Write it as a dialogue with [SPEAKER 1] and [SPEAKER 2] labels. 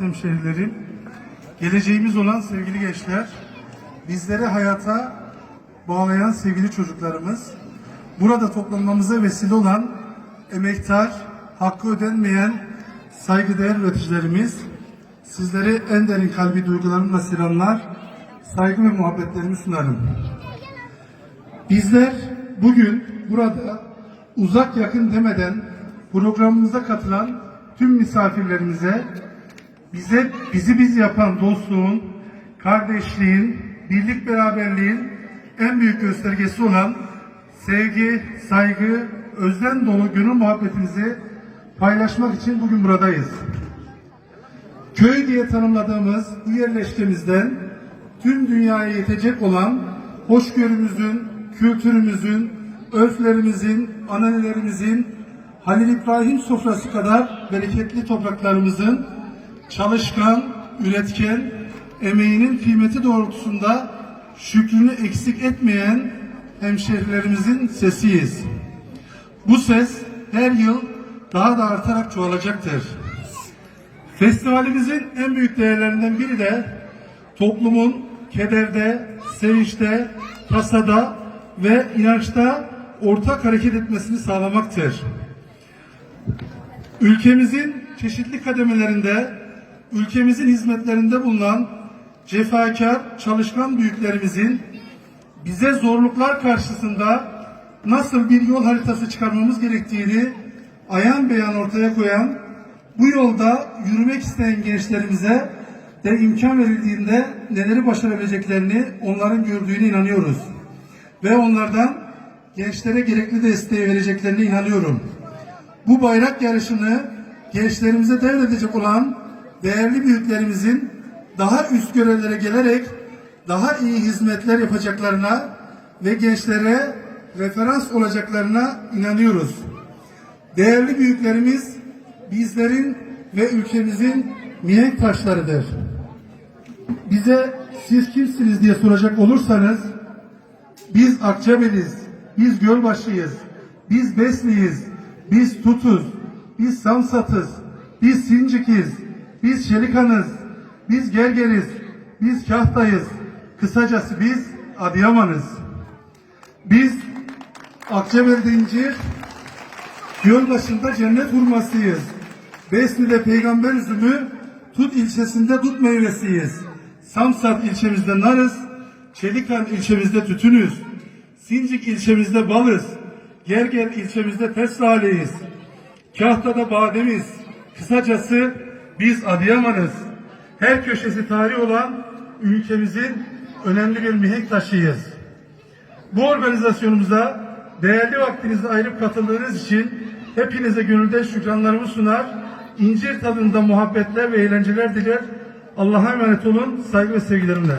[SPEAKER 1] hemşehrilerim, geleceğimiz olan sevgili gençler, bizleri hayata bağlayan sevgili çocuklarımız, burada toplanmamıza vesile olan emektar, hakkı ödenmeyen saygıdeğer üreticilerimiz, sizlere en derin kalbi duygularımla selamlar, saygı ve muhabbetlerimi sunarım. Bizler bugün burada uzak yakın demeden programımıza katılan tüm misafirlerimize bize bizi biz yapan dostluğun, kardeşliğin, birlik beraberliğin en büyük göstergesi olan sevgi, saygı, özlem dolu gönül muhabbetimizi paylaşmak için bugün buradayız. Köy diye tanımladığımız bu yerleşkemizden tüm dünyaya yetecek olan hoşgörümüzün, kültürümüzün, örflerimizin, ananelerimizin, Halil İbrahim sofrası kadar bereketli topraklarımızın çalışkan, üretken, emeğinin kıymeti doğrultusunda şükrünü eksik etmeyen hemşehrilerimizin sesiyiz. Bu ses her yıl daha da artarak çoğalacaktır. Festivalimizin en büyük değerlerinden biri de toplumun kederde, sevinçte, tasada ve inançta ortak hareket etmesini sağlamaktır. Ülkemizin çeşitli kademelerinde, ülkemizin hizmetlerinde bulunan cefakar, çalışkan büyüklerimizin bize zorluklar karşısında nasıl bir yol haritası çıkarmamız gerektiğini ayan beyan ortaya koyan, bu yolda yürümek isteyen gençlerimize de imkan verildiğinde neleri başarabileceklerini onların gördüğüne inanıyoruz. Ve onlardan gençlere gerekli desteği vereceklerine inanıyorum. Bu bayrak yarışını gençlerimize devredecek olan değerli büyüklerimizin daha üst görevlere gelerek daha iyi hizmetler yapacaklarına ve gençlere referans olacaklarına inanıyoruz. Değerli büyüklerimiz bizlerin ve ülkemizin mihenk taşlarıdır. Bize siz kimsiniz diye soracak olursanız biz Akçabeliz, biz Gölbaşıyız, biz Besliyiz, biz Tutuz, biz Samsatız, biz Sincikiz, biz Çelikanız, biz Gergeriz, biz Kahtayız. Kısacası biz Adıyamanız. Biz Akçabe'de incir, Gölbaşı'nda cennet hurmasıyız. Besni'de peygamber üzümü, Tut ilçesinde dut meyvesiyiz. Samsat ilçemizde narız, Çelikan ilçemizde tütünüz. Sincik ilçemizde balız, Gerger ilçemizde fesraliyiz. Kahta'da bademiz. Kısacası biz Adıyaman'ız. Her köşesi tarih olan ülkemizin önemli bir mihenk taşıyız. Bu organizasyonumuza değerli vaktinizi ayırıp katıldığınız için hepinize gönülden şükranlarımı sunar, incir tadında muhabbetler ve eğlenceler diler. Allah'a emanet olun, saygı ve sevgilerimle.